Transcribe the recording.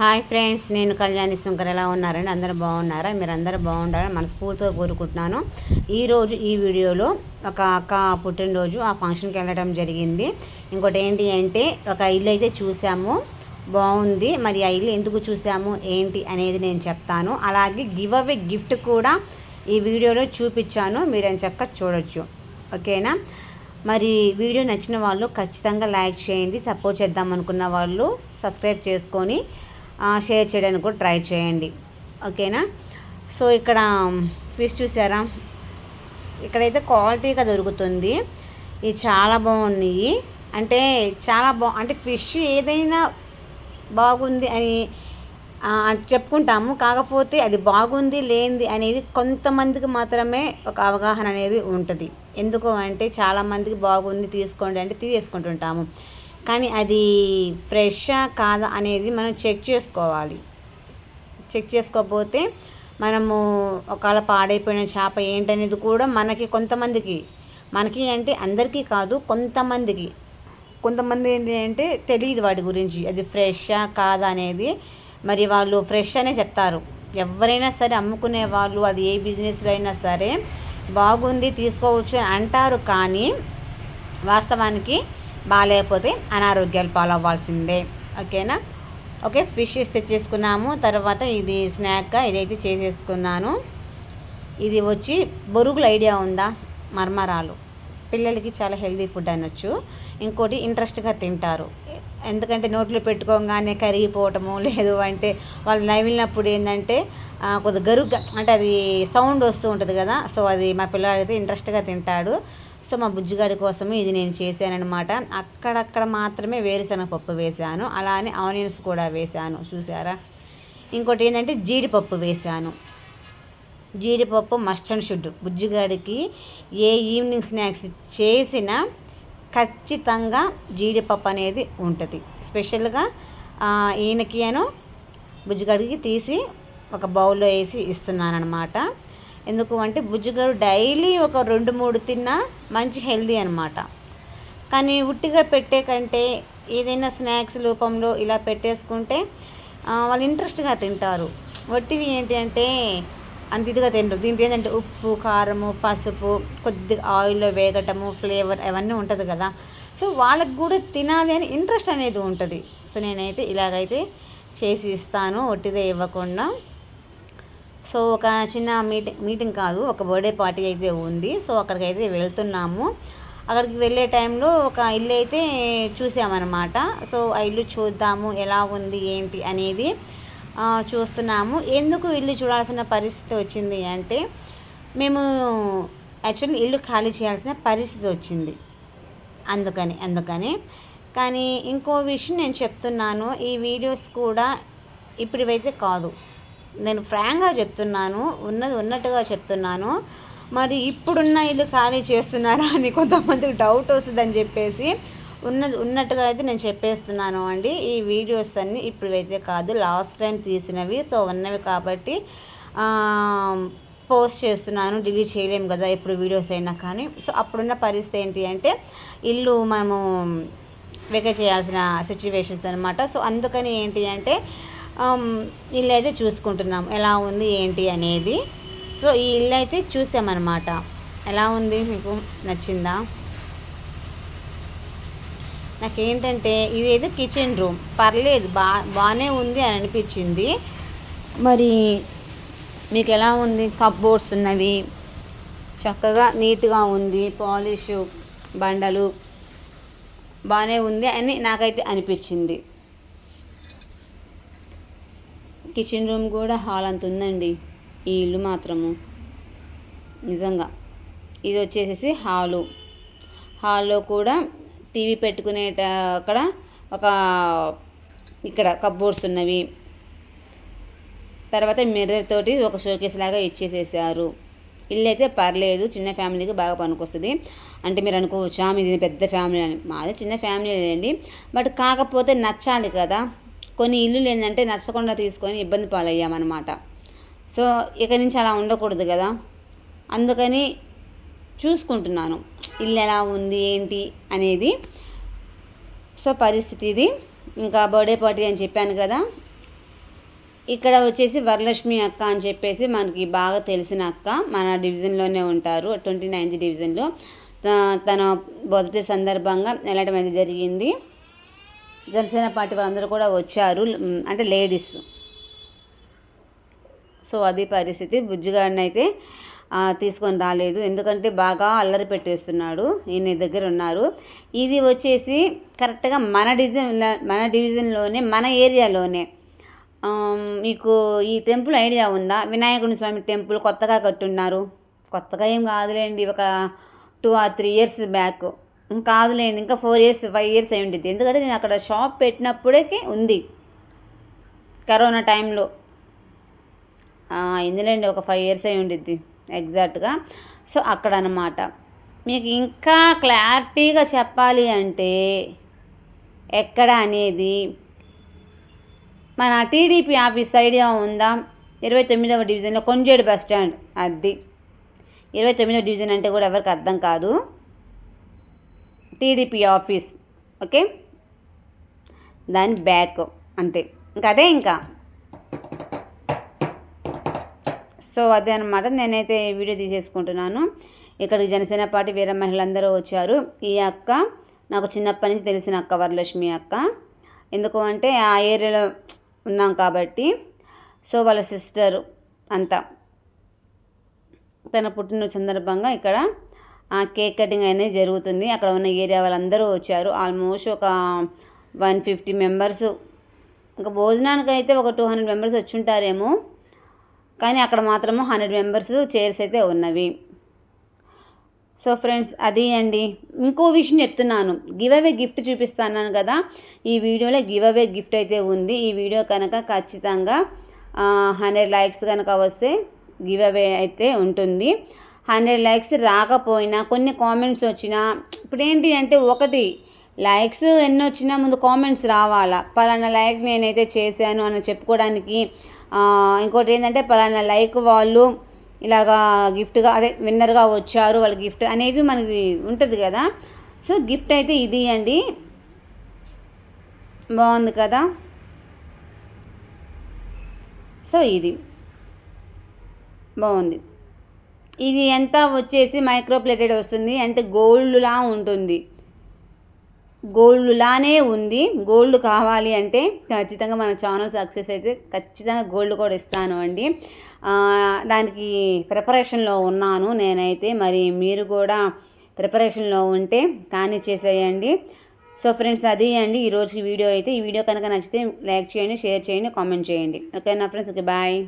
Hi friends నేను కళ్యాణి శంకర్. ఎలా ఉన్నారండి? అందరూ బాగున్నారా? మీరు బాగుండాలని మనస్ఫూర్తిగా కోరుకుంటున్నాను. ఈరోజు ఈ వీడియోలో ఒక అక్క పుట్టినరోజు ఆ ఫంక్షన్కి వెళ్ళడం జరిగింది. ఇంకోటి ఏంటి అంటే ఒక ఇల్లు అయితే చూసాము. బాగుంది. మరి ఆ ఇల్లు ఎందుకు చూసాము? ఏంటి అనేది నేను చెప్తాను. అలాగే గివ్ అవే గిఫ్ట్ కూడా ఈ వీడియోలో చూపించాను. మీరు చక్క చూడొచ్చు. ఓకేనా? మరి వీడియో నచ్చిన వాళ్ళు ఖచ్చితంగా లైక్ చేయండి. సపోర్ట్ చేద్దాం అనుకున్న వాళ్ళు సబ్స్క్రైబ్ చేసుకొని షేర్ చేయడానికి కూడా ట్రై చేయండి. ఓకేనా? సో ఇక్కడ ఫిష్ చూసారా? ఇక్కడైతే క్వాలిటీగా దొరుకుతుంది. ఇది చాలా బాగున్నాయి. అంటే చాలా బా అంటే ఫిష్ ఏదైనా బాగుంది అని చెప్పుకుంటాము. కాకపోతే అది బాగుంది లేనిది అనేది కొంతమందికి మాత్రమే ఒక అవగాహన అనేది ఉంటుంది. ఎందుకు అంటే చాలామందికి బాగుంది తీసుకోండి అంటే తీసుకుంటుంటాము కానీ అది ఫ్రెషా కాదా అనేది మనం చెక్ చేసుకోవాలి. చెక్ చేసుకోకపోతే మనము ఒకవేళ పాడైపోయిన చేప ఏంటనేది కూడా మనకి కొంతమందికి మనకి అంటే అందరికీ కాదు కొంతమందికి. కొంతమంది ఏంటి అంటే తెలియదు వాటి గురించి. అది ఫ్రెషా కాదా అనేది మరి వాళ్ళు ఫ్రెష్ అనే చెప్తారు. ఎవరైనా సరే అమ్ముకునే వాళ్ళు అది ఏ బిజినెస్లో అయినా సరే బాగుంది తీసుకోవచ్చు అని అంటారు కానీ వాస్తవానికి బాగాలేకపోతే అనారోగ్యాలు పాలవ్వాల్సిందే. ఓకేనా? ఓకే ఫిషెస్ తెచ్చేసుకున్నాము. తర్వాత ఇది స్నాక్గా ఇదైతే చేసేసుకున్నాను. ఇది వచ్చి బొరుగుల ఐడియా ఉందా? మర్మరాలు. పిల్లలకి చాలా హెల్దీ ఫుడ్ అనొచ్చు. ఇంకోటి ఇంట్రెస్ట్గా తింటారు. ఎందుకంటే నోట్లో పెట్టుకోగానే కరిగిపోవటము లేదు అంటే వాళ్ళు నవ్వినప్పుడు ఏంటంటే కొద్దిగా గరుగ్గా అంటే అది సౌండ్ వస్తూ ఉంటుంది కదా. సో అది మా పిల్లవాడైతే ఇంట్రెస్ట్గా తింటాడు. సో మా బుజ్జిగాడి కోసమే ఇది నేను చేశానమాట అక్కడక్కడ మాత్రమే వేరుశనగ పప్పు వేశాను. అలానే ఆనియన్స్ కూడా వేశాను. చూసారా ఇంకోటి ఏంటంటే జీడిపప్పు వేశాను. జీడిపప్పు మస్ట్ అండ్ షుడ్. బుజ్జిగాడికి ఏ ఈవినింగ్ స్నాక్స్ చేసినా ఖచ్చితంగా జీడిపప్పు అనేది ఉంటుంది. స్పెషల్గా ఈయనకి అను బుజ్జిగాడికి తీసి ఒక బౌల్లో వేసి ఇస్తున్నాను అనమాట ఎందుకు అంటే బుజ్జిగారు డైలీ ఒక రెండు మూడు తిన్నా మంచి హెల్దీ అనమాట కానీ ఉట్టిగా పెట్టే కంటే ఏదైనా స్నాక్స్ రూపంలో ఇలా పెట్టేసుకుంటే వాళ్ళు ఇంట్రెస్ట్గా తింటారు. వట్టివి ఏంటి అంటే అంత ఇదిగా తింటారు దీంట్లో ఏంటంటే ఉప్పు కారము పసుపు కొద్దిగా ఆయిల్లో వేగటము ఫ్లేవర్ అవన్నీ ఉంటుంది కదా. సో వాళ్ళకి కూడా తినాలి అని ఇంట్రెస్ట్ అనేది ఉంటుంది. సో నేనైతే ఇలాగైతే చేసి ఇస్తాను. ఒట్టిదే ఇవ్వకుండా సో ఒక చిన్న మీటింగ్ మీటింగ్ కాదు ఒక బర్త్డే పార్టీ అయితే ఉంది. సో అక్కడికి అయితే వెళ్తున్నాము. అక్కడికి వెళ్ళే టైంలో ఒక ఇల్లు అయితే చూసామన్నమాట. సో ఆ ఇల్లు చూద్దాము ఎలా ఉంది ఏంటి అనేది చూస్తున్నాము. ఎందుకు ఇల్లు చూడాల్సిన పరిస్థితి వచ్చింది అంటే మేము యాక్చువల్లీ ఇల్లు ఖాళీ చేయాల్సిన పరిస్థితి వచ్చింది. అందుకని అందుకని. కానీ ఇంకో విషయం నేను చెప్తున్నాను ఈ వీడియోస్ కూడా ఇప్పుడైతే కాదు. నేను ఫ్రాంక్గా చెప్తున్నాను ఉన్నది ఉన్నట్టుగా చెప్తున్నాను. మరి ఇప్పుడున్న ఇల్లు ఖాళీ చేస్తున్నారా అని కొంతమందికి డౌట్ వస్తుందని చెప్పేసి ఉన్నది ఉన్నట్టుగా అయితే నేను చెప్పేస్తున్నాను అండి. ఈ వీడియోస్ అన్నీ ఇప్పుడైతే కాదు లాస్ట్ టైం తీసినవి. సో ఉన్నవి కాబట్టి పోస్ట్ చేస్తున్నాను డిలీట్ చేయలేము కదా ఇప్పుడు వీడియోస్ అయినా కానీ. సో అప్పుడున్న పరిస్థితి ఏంటి అంటే ఇల్లు మనము వెకేట్ చేయాల్సిన సిచ్యువేషన్స్ అనమాట సో అందుకని ఏంటి అంటే ఇల్లు అయితే చూసుకుంటున్నాం. ఎలా ఉంది ఏంటి అనేది. సో ఈ ఇల్లు అయితే చూసామన్నమాట. ఎలా ఉంది మీకు నచ్చిందా? నాకేంటంటే ఇదేదో కిచెన్ రూమ్. పర్లేదు బా బాగానే ఉంది అని అనిపించింది. మరి మీకు ఎలా ఉంది? కప్బోర్డ్స్ ఉన్నవి. చక్కగా నీట్గా ఉంది. పాలిష్ బండలు బాగానే ఉంది అని నాకైతే అనిపించింది. కిచెన్ రూమ్ కూడా హాల్ అంత ఉందండి. ఈ ఇల్లు మాత్రము. నిజంగా. ఇది వచ్చేసేసి హాలు. హాల్లో కూడా టీవీ పెట్టుకునే అక్కడ ఒక ఇక్కడ కప్బోర్డ్స్ ఉన్నవి. తర్వాత మిర్రర్ తోటి ఒక షోకేస్ లాగా ఇచ్చేసేసారు. ఇల్లు అయితే పర్లేదు చిన్న ఫ్యామిలీకి బాగా పనికొస్తుంది. అంటే మీరు అనుకోవచ్చా మీది పెద్ద ఫ్యామిలీ అని. మాది చిన్న ఫ్యామిలీ అండి. బట్ కాకపోతే నచ్చాలి కదా. కొన్ని ఇల్లులు ఏంటంటే నచ్చకుండా తీసుకొని ఇబ్బంది పాలయ్యామన్నమాట. సో ఇక నుంచి అలా ఉండకూడదు కదా. అందుకని చూసుకుంటున్నాను. ఇల్లు ఎలా ఉంది ఏంటి అనేది. సో పరిస్థితి ఇది. ఇంకా బర్త్డే పార్టీ అని చెప్పాను కదా. ఇక్కడ వచ్చేసి వరలక్ష్మి అక్క అని చెప్పేసి మనకి బాగా తెలిసిన అక్క. మన డివిజన్లోనే ఉంటారు. ట్వంటీ నైన్త్ డివిజన్లో తన బర్త్డే సందర్భంగా వెళ్ళడం అనేది జరిగింది. జనసేన పార్టీ వాళ్ళందరూ కూడా వచ్చారు అంటే లేడీస్. సో అది పరిస్థితి. బుజ్జిగాడిని అయితే తీసుకొని రాలేదు. ఎందుకంటే బాగా అల్లరి పెట్టేస్తున్నాడు. ఈయన దగ్గర ఉన్నారు. ఇది వచ్చేసి కరెక్ట్గా మన డివిజన్ మన డివిజన్లోనే మన ఏరియాలోనే. మీకు ఈ టెంపుల్ ఐడియా ఉందా? వినాయకుని స్వామి టెంపుల్ కొత్తగా కట్టున్నారు. కొత్తగా ఏం కాదులేండి. ఒక two or three years back. కాదులేండి ఇంకా ఫోర్ ఇయర్స్ ఫైవ్ ఇయర్స్ అయి ఉంటుంది ఎందుకంటే నేను అక్కడ షాప్ పెట్టినప్పుడే ఉంది. కరోనా టైంలో ఎందులేండి ఒక ఫైవ్ ఇయర్స్ అయి ఉండిద్ది ఎగ్జాక్ట్గా సో అక్కడ అనమాట మీకు ఇంకా క్లారిటీగా చెప్పాలి అంటే ఎక్కడ అనేది మన టీడీపీ ఆఫీస్ ఐడియా ఉందా? ఇరవై తొమ్మిదవ డివిజన్లో కొంజేడు బస్ స్టాండ్ అది. ఇరవై తొమ్మిదవ డివిజన్ అంటే కూడా ఎవరికి అర్థం కాదు. TDP office okay? దాని బ్యాక్ అంతే. ఇంకా అదే ఇంకా. సో అదే అనమాట నేనైతే వీడియో తీసేసుకుంటున్నాను. ఇక్కడికి జనసేన పార్టీ వీర మహిళలందరూ వచ్చారు. ఈ అక్క నాకు చిన్నప్పటి నుంచి తెలిసిన అక్క వరలక్ష్మి అక్క. ఎందుకు అంటే ఆ ఏరియాలో ఉన్నాం కాబట్టి. సో వాళ్ళ సిస్టర్ అంతా. తన పుట్టిన సందర్భంగా ఇక్కడ కేక్ కటింగ్ అనేది జరుగుతుంది. అక్కడ ఉన్న ఏరియా వాళ్ళందరూ వచ్చారు. ఆల్మోస్ట్ ఒక వన్ ఫిఫ్టీ మెంబర్స్. ఇంకా భోజనానికి అయితే ఒక టూ హండ్రెడ్ మెంబర్స్ వచ్చి ఉంటారేమో కానీ అక్కడ మాత్రము హండ్రెడ్ మెంబర్స్ చైర్స్ అయితే ఉన్నవి. సో ఫ్రెండ్స్ అది అండి. ఇంకో విషయం చెప్తున్నాను. గివ్ అవే గిఫ్ట్ చూపిస్తాను కదా. ఈ వీడియోలో గివ్ అవే గిఫ్ట్ అయితే ఉంది. ఈ వీడియో కనుక ఖచ్చితంగా హండ్రెడ్ లైక్స్ కనుక వస్తే గివ్ అవే అయితే ఉంటుంది. హండ్రెడ్ లైక్స్ రాకపోయినా కొన్ని కామెంట్స్ వచ్చినా ఇప్పుడు ఏంటి అంటే ఒకటి లైక్స్ ఎన్ని వచ్చినా ముందు కామెంట్స్ రావాలా? పలానా లైక్ నేనైతే చేశాను అని చెప్పుకోవడానికి ఇంకోటి ఏంటంటే పలానా లైక్ వాళ్ళు ఇలాగా గిఫ్ట్గా అదే విన్నర్గా వచ్చారు వాళ్ళ గిఫ్ట్ అనేది మనకి ఉంటుంది కదా? సో గిఫ్ట్ అయితే ఇది అండి. బాగుంది కదా? సో ఇది. బాగుంది. ఇది ఎంత వచ్చేసి మైక్రోప్లేటెడ్ వస్తుంది? అంటే గోల్డ్లా ఉంటుంది? గోల్డ్లానే ఉంది. గోల్డ్ కావాలి అంటే ఖచ్చితంగా మన ఛానల్ సక్సెస్ అయితే ఖచ్చితంగా గోల్డ్ కూడా ఇస్తాను అండి. దానికి ప్రిపరేషన్లో ఉన్నాను నేనైతే. మరి మీరు కూడా ప్రిపరేషన్లో ఉంటే కానీ చేసేయండి. సో ఫ్రెండ్స్ అది అండి ఈరోజు వీడియో అయితే. ఈ వీడియో కనుక నచ్చితే లైక్ చేయండి షేర్ చేయండి కామెంట్ చేయండి. ఓకే నా ఫ్రెండ్స్? Okay bye.